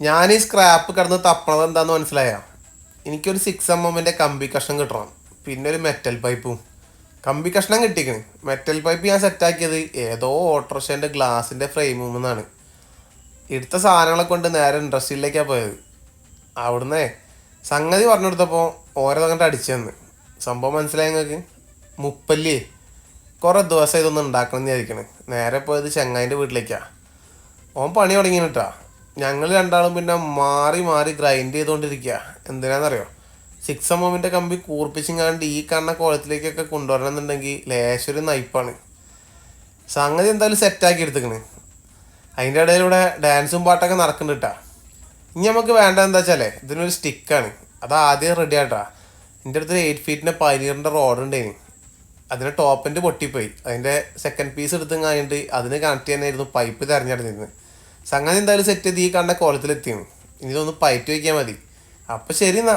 ഞാൻ ഈ സ്ക്രാപ്പ് കിടന്ന് തപ്പണത് എന്താന്ന് മനസ്സിലായോ? എനിക്കൊരു സിക്സ് എം എമ്മിന്റെ കമ്പി കഷ്ണം കിട്ടണം. പിന്നെ ഒരു മെറ്റൽ പൈപ്പും കമ്പി കഷ്ണം കിട്ടിക്കണ്. മെറ്റൽ പൈപ്പ് ഞാൻ സെറ്റാക്കിയത് ഏതോ ഓട്ടോറിക്ഷേന്റെ ഗ്ലാസിന്റെ ഫ്രെയിമും എന്നാണ് എടുത്ത സാധനങ്ങളെ കൊണ്ട് നേരെ ഇൻഡസ്ട്രിയിലേക്കാണ് പോയത്. അവിടുന്ന് സംഗതി പറഞ്ഞു കൊടുത്തപ്പോൾ ഓരോ കണ്ട് അടിച്ചു തന്ന്. സംഭവം മനസ്സിലായി നിങ്ങൾക്ക് മുപ്പല്ലേ കുറേ ദിവസം ഇതൊന്നും ഉണ്ടാക്കണം എന്ന് വിചാരിക്കണേ. നേരെ പോയത് ചെങ്ങായിന്റെ വീട്ടിലേക്കാണ് ഓൻ പണി തുടങ്ങിയിട്ടാ ഞങ്ങൾ രണ്ടാളും പിന്നെ മാറി മാറി ഗ്രൈൻഡ് ചെയ്തുകൊണ്ടിരിക്കുക എന്തിനാണെന്നറിയോ സിക്സ് എം എമ്മിന്റെ കമ്പി കൂർപ്പിച്ചിങ്ങാണ്ട് ഈ കാണുന്ന കോളത്തിലേക്കൊക്കെ കൊണ്ടുവരണമെന്നുണ്ടെങ്കിൽ ലേശൊരു നയിപ്പാണ് സംഗതി എന്തായാലും സെറ്റാക്കി എടുത്തേക്കണ്. അതിന്റെ ഇടയിലൂടെ ഡാൻസും പാട്ടൊക്കെ നടക്കുന്നുണ്ട് കേട്ടാ ഇനി നമുക്ക് വേണ്ട എന്താ വെച്ചാലേ ഇതിനൊരു സ്റ്റിക്കാണ് അത് ആദ്യം റെഡി ആട്ടാ. എന്റെ അടുത്ത് എയ്റ്റ് ഫീറ്റിന്റെ പനീറിന്റെ റോഡ് ഉണ്ടായിന് അതിന്റെ ടോപ്പിന്റെ പൊട്ടിപ്പോയി. അതിന്റെ സെക്കൻഡ് പീസ് എടുത്തും അതിന് കണക്ട് ചെയ്യാനായിരുന്നു പൈപ്പ് തിരഞ്ഞെടുത്തിരുന്നത്. സംഗതി എന്തായാലും സെറ്റ് ചെയ്ത് ഈ കണ്ട കോലത്തിലെത്തിയാണ്. ഇനി ഇതൊന്ന് പയറ്റി വയ്ക്കാൻ മതി. അപ്പം ശരി എന്നാ.